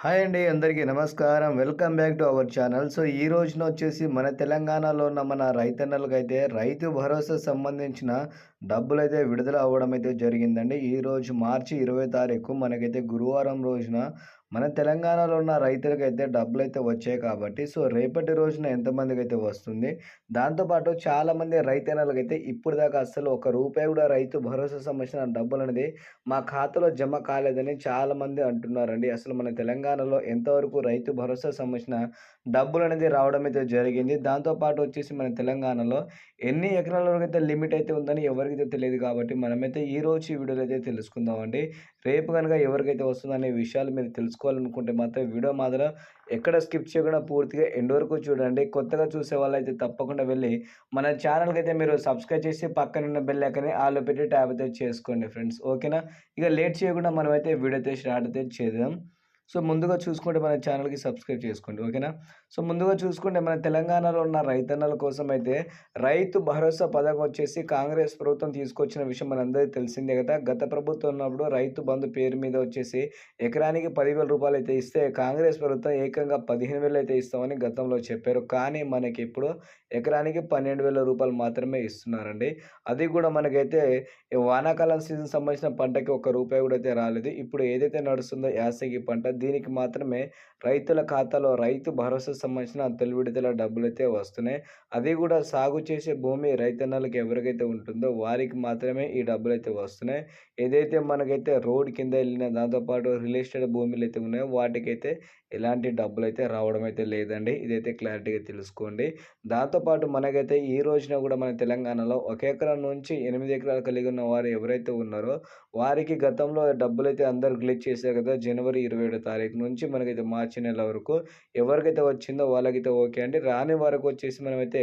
Hi అండి అందరికీ నమస్కారం. Welcome back to our channel. So ఈ రోజున వచ్చేసి మన తెలంగాణలో ఉన్న మన రైతన్నలకైతే రైతు భరోసా సంబంధించిన డబ్బులు అయితే విడుదల అవ్వడం అయితే జరిగిందండి. ఈ రోజు మార్చి ఇరవై తారీఖు మనకైతే గురువారం రోజున మన తెలంగాణలో ఉన్న రైతులకైతే డబ్బులు అయితే వచ్చాయి కాబట్టి సో రేపటి రోజున ఎంతమందికి అయితే వస్తుంది? దాంతోపాటు చాలామంది రైతన్నలకైతే ఇప్పుడు దాకా అసలు ఒక రూపాయి కూడా రైతు భరోసా సంబంధించిన డబ్బులు అనేది మా ఖాతాలో జమ కాలేదని చాలామంది అంటున్నారండి. అసలు మన తెలంగాణలో ఎంతవరకు రైతు భరోసా సంబంధించిన డబ్బులు అనేది రావడం అయితే జరిగింది. దాంతోపాటు వచ్చేసి మన తెలంగాణలో ఎన్ని ఎకరాల వరకు అయితే లిమిట్ అయితే ఉందని ఎవరికైతే తెలియదు కాబట్టి మనమైతే ఈ రోజు ఈ వీడియోలో అయితే తెలుసుకుందామండి. రేపు కనుక ఎవరికైతే వస్తుందనే విషయాలు మీరు తెలుసుకోవాలనుకుంటే మాత్రం వీడియో మాత్రం ఎక్కడ స్కిప్ చేయకుండా పూర్తిగా ఎండ్ వరకు చూడండి. కొత్తగా చూసే వాళ్ళైతే తప్పకుండా వెళ్ళి మన ఛానల్కి అయితే మీరు సబ్స్క్రైబ్ చేసి పక్కన ఉన్న బెల్ ఐకన్ ఆలో పెట్టి ట్యాబ్ అయితే చేసుకోండి ఫ్రెండ్స్ ఓకేనా? ఇక లేట్ చేయకుండా మనమైతే వీడియో అయితే స్టార్ట్ అయితే చేద్దాం. సో ముందుగా చూసుకుంటే మన ఛానల్కి సబ్స్క్రైబ్ చేసుకోండి ఓకేనా? సో ముందుగా చూసుకుంటే మన తెలంగాణలో ఉన్న రైతన్నల కోసం అయితే రైతు భరోసా పథకం వచ్చేసి కాంగ్రెస్ ప్రభుత్వం తీసుకొచ్చిన విషయం మనందరికీ తెలిసిందే కదా. గత ప్రభుత్వం ఉన్నప్పుడు రైతు బంధు పేరు మీద వచ్చేసి ఎకరానికి పదివేల రూపాయలు అయితే ఇస్తే కాంగ్రెస్ ప్రభుత్వం ఏకంగా పదిహేను వేలు అయితే ఇస్తామని గతంలో చెప్పారు. కానీ మనకి ఇప్పుడు ఎకరానికి పన్నెండు వేల రూపాయలు మాత్రమే ఇస్తున్నారండి. అది కూడా మనకైతే వానాకాలం సీజన్ సంబంధించిన పంటకి ఒక రూపాయి కూడా అయితే రాలేదు. ఇప్పుడు ఏదైతే నడుస్తుందో యాసంగి పంట దీనికి మాత్రమే రైతుల ఖాతాలో రైతు భరోసా సంబంధించిన తొలి విడతల డబ్బులు అయితే వస్తున్నాయి. అది కూడా సాగు చేసే భూమి రైతన్నలకు ఎవరికైతే ఉంటుందో వారికి మాత్రమే ఈ డబ్బులు అయితే వస్తున్నాయి. ఏదైతే మనకైతే రోడ్ కింద వెళ్ళిన దాంతోపాటు రియల్ ఎస్టేట్ భూములు అయితే ఉన్నాయో వాటికైతే ఎలాంటి డబ్బులు అయితే రావడం అయితే లేదండి. ఇదైతే క్లారిటీగా తెలుసుకోండి. దాంతోపాటు మనకైతే ఈ రోజున కూడా మన తెలంగాణలో ఒక ఎకరం నుంచి ఎనిమిది ఎకరాలు కలిగి ఉన్న వారు ఎవరైతే ఉన్నారో వారికి గతంలో డబ్బులు అయితే అందరు గ్లిచ్ చేశారు కదా జనవరి ఇరవై ఏడో తారీఖు నుంచి మనకైతే మార్చి నెల వరకు ఎవరికైతే వచ్చిందో వాళ్ళకైతే ఓకే అండి. రాని వరకు వచ్చేసి మనమైతే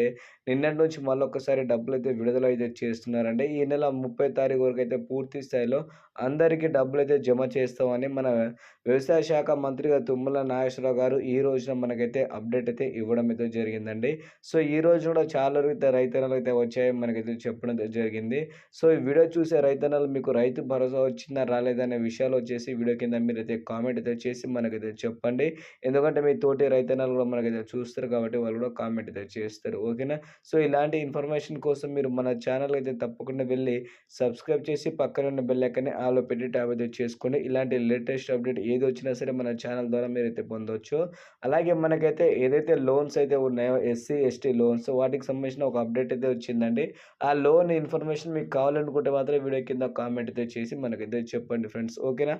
నిన్నటి నుంచి మళ్ళీ ఒక్కసారి డబ్బులు అయితే విడుదల అయితే చేస్తున్నారండి. ఈ నెల ముప్పై తారీఖు వరకు అయితే పూర్తి స్థాయిలో అందరికీ డబ్బులు అయితే జమ చేస్తామని మన వ్యవసాయ శాఖ మంత్రిగా తుమ్మల నాగేశ్వరరావు గారు ఈ రోజున మనకైతే అప్డేట్ అయితే ఇవ్వడం అయితే జరిగిందండి. సో ఈ రోజు కూడా చాలా రైతన్నలు అయితే వచ్చాయి మనకైతే చెప్పడం జరిగింది. సో ఈ వీడియో చూసే రైతన్నలు మీకు రైతు భరోసా వచ్చిందా రాలేదనే విషయాలు వచ్చేసి వీడియో కింద మీరు అయితే కామెంట్ అయితే చేసి మనకైతే చెప్పండి. ఎందుకంటే మీ తోటి రైతన్నలు కూడా మనకైతే చూస్తారు కాబట్టి వాళ్ళు కూడా కామెంట్ అయితే చేస్తారు. ఓకేనా? సో ఇలాంటి ఇన్ఫర్మేషన్ కోసం మీరు మన ఛానల్ అయితే తప్పకుండా వెళ్ళి సబ్స్క్రైబ్ చేసి పక్కన ఉన్న బెల్ ఐకాన్ని ఆలో పెట్టి ట్యాబ్ అయితే చేసుకోండి. ఇలాంటి లేటెస్ట్ అప్డేట్ ఏది వచ్చినా సరే మన ఛానల్ ద్వారా మీరు అయితే పొందవచ్చు అలాగే మనకైతే ఏదైతే లోన్స్ అయితే ఉన్నాయో ఎస్సీ ఎస్టీ లోన్స్ వాటికి సంబంధించిన ఒక అప్డేట్ అయితే వచ్చిందండి. ఆ లోన్ ఇన్ఫర్మేషన్ మీకు కావాలనుకుంటే మాత్రం వీడియో కింద కామెంట్ అయితే చేసి మనకైతే చెప్పండి ఫ్రెండ్స్. ఓకేనా?